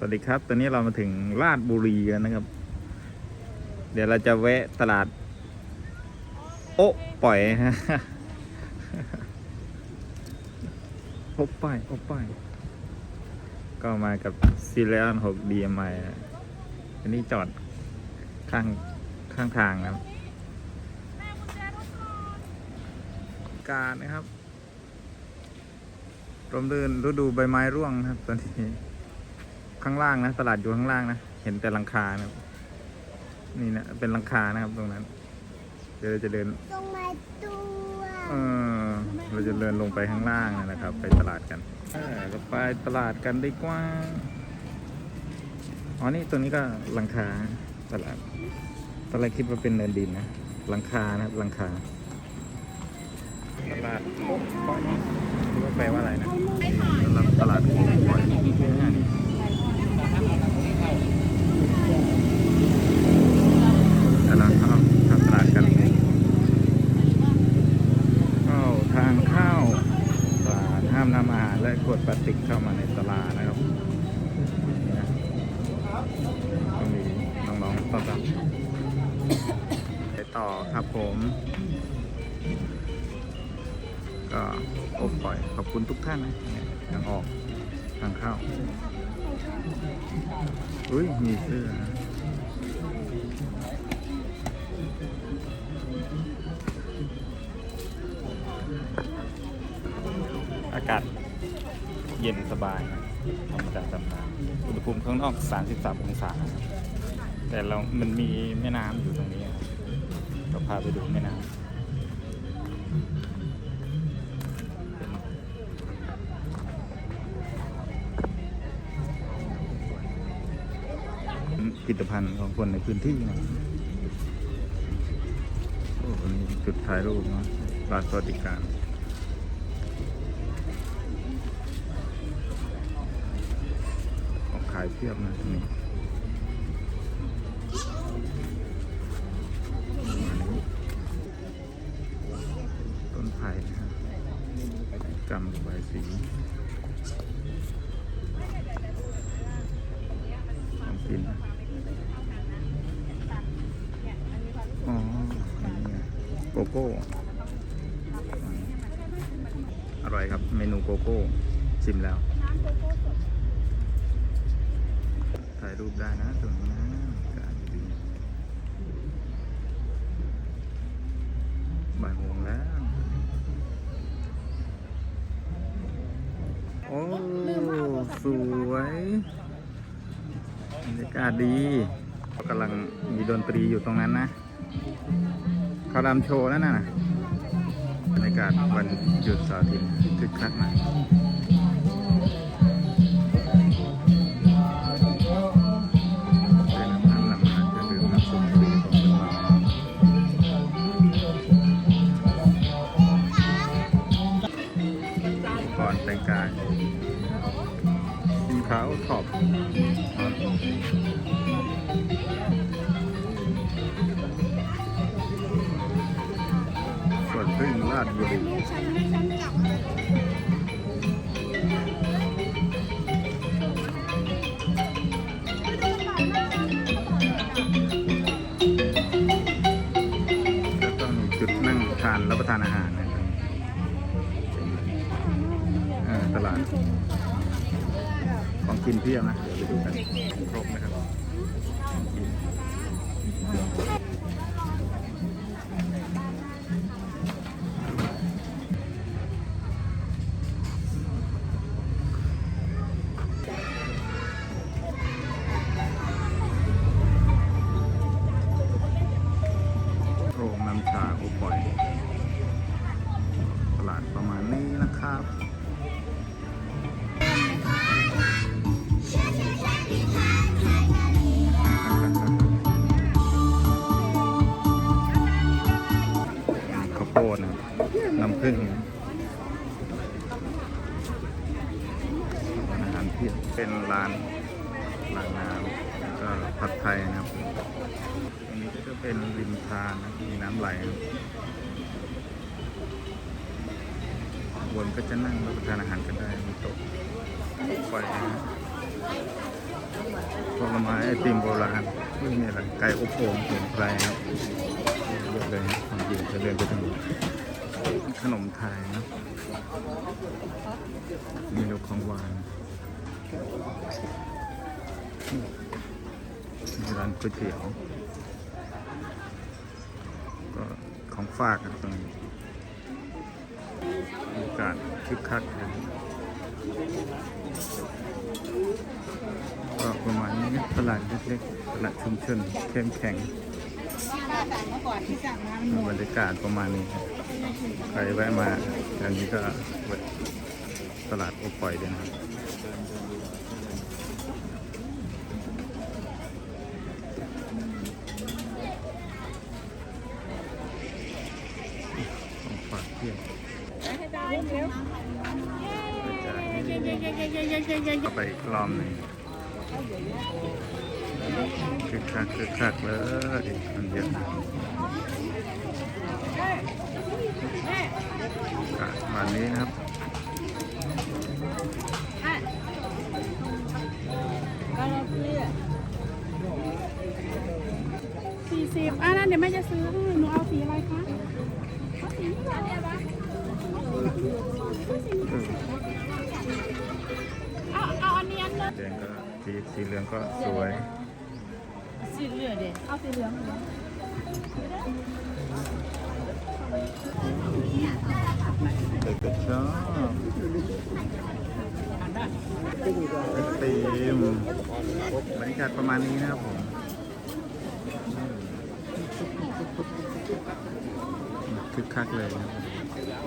สวัสดีครับ ตอนนี้เรามาถึงลาดบุรีกันนะครับ เดี๋ยวเราจะแวะตลาด โอ๊ะปล่อยฮะโอ๊ะปล่อยโอ๊ะปล่อย ก็มากับซีเรียน6 DMI นะอันนี้จอดข้างข้างทางนะครับ การนะครับ รมรื่นฤดูใบไม้ร่วงนะครับตอนนี้ ข้างล่างนะ ตลาดอยู่ข้างล่างนะ เห็นแต่หลังคานะครับ นี่นะ เป็นหลังคานะครับตรงนั้น เดี๋ยวเราจะเดินตรงไม้ตัวเออเราจะเดินลงไปข้างล่างนะครับ ไปตลาดกันเออเราไปตลาดกันดีกว่า อ๋อ นี่ตรงนี้ก็หลังคาตลาดตอนแรกคิดว่าเป็นเนินดินนะ หลังคานะครับหลังคาตลาดโอ๊ะปอยรู้ว่าแปลว่าอะไรนะสำหรับตลาดโอ๊ะปอยแต่เราเข้าทางตลาดกัน เข้าทางเข้าตลาดห้ามนำอาหารและข วดพลาสติกเข้ามาในตลาดนะครับก็มีน้องๆต้อนรับไปต่อครับผม ก็โอ้ปล่อยขอบคุณทุกท่านนะทางออกทางเข้าอุ้ยมีเสื้อ ย็นสบายนะธรรมดาธรรมดาอุณหภูมิข้างนอก 33 องศา แต่เรา มันมีแม่น้ำอยู่ตรงนี้เราพาไปดูแม่น้ำผลิตภัณฑ์ของคนในพื้นที่นะโอ้มีจุดถ่ายรูปเนาะรัฐสวัสดิการายเพียบนะตรงนี้ต้นไผ่นะครับกำใบสีของกินอ๋อนนี้ไงโกโก้อร่อยครับเมนูโกโก้ชิมแล้ว ถ่ายรูปได้นะตรงนี้นะอากาศดีบ่ายโมงแล้ว โอ้ สวยบรรยากาศดีกำลังมีดนตรีอยู่ตรงนั้นนะเขาดำโชว์นั่นน่ะบรรยากาศวันหยุดเสาร์อาทิตย์คึกคักนะเอนแต่งกายสีขาวขอบส่วนพึ่งลาดด้วยแล้วก็มีจุดนั่งทานรับประทานอาหารนะาดของกินเพียบนะ เดี๋ยวไปดูกันครบนะครับโรงน้ำชาโอปอย น้ำผึ้งร้านอาหารเพียบเป็นร้านร้านน้ำก็ผัดไทยนะครับอันนี้ก็จะเป็นริมทางนะมีน้ำไหลนะครับนก็จะนั่งรับประทานอาหารกันได้มีโต๊ะไฟผลไม้ไอติมโบราณไม่มีอะไรไก่อบโอ่งสมุนไพรครับเยอะเลยครับของกินจะเดินไปทางนี้ ขนมไทยนะมีลูกของหวานมีร้านก๋วยเตี๋ยวก็ของฝากครับตรงนี้บรรยากาศคึกคักเลยก็ประมาณนี้นะตลาดเล็กๆตลาดชุมชนเข้มแข็ง เมื่อก่อนที่สั่งมามันบรรยากาศประมาณนี้ครับใครแวะมาอย่างนี้ก็แวะตลาดโอปล่อยด้วยนะครับของฝากเที่ยวเอาไปอีกรอบหนึ่ง คึกคักคึกคักเลยคนเยอะอะวันนี้นะครับสี่สิบอะนั่นเดี๋ยวแม่จะซื้อให้หนูเอาสีอะไรคะเอาสีนี้ก่อนเนี่ยปะเอาเอาอันนี้อันนึงแดงก็สีสีเหลืองก็สวย สีเหลืองเด็เอาสีเหลืองเด็กก็ชอบไอติมบรรยากาศประมาณนี้นะครับผมคึกคักเลยนะครับ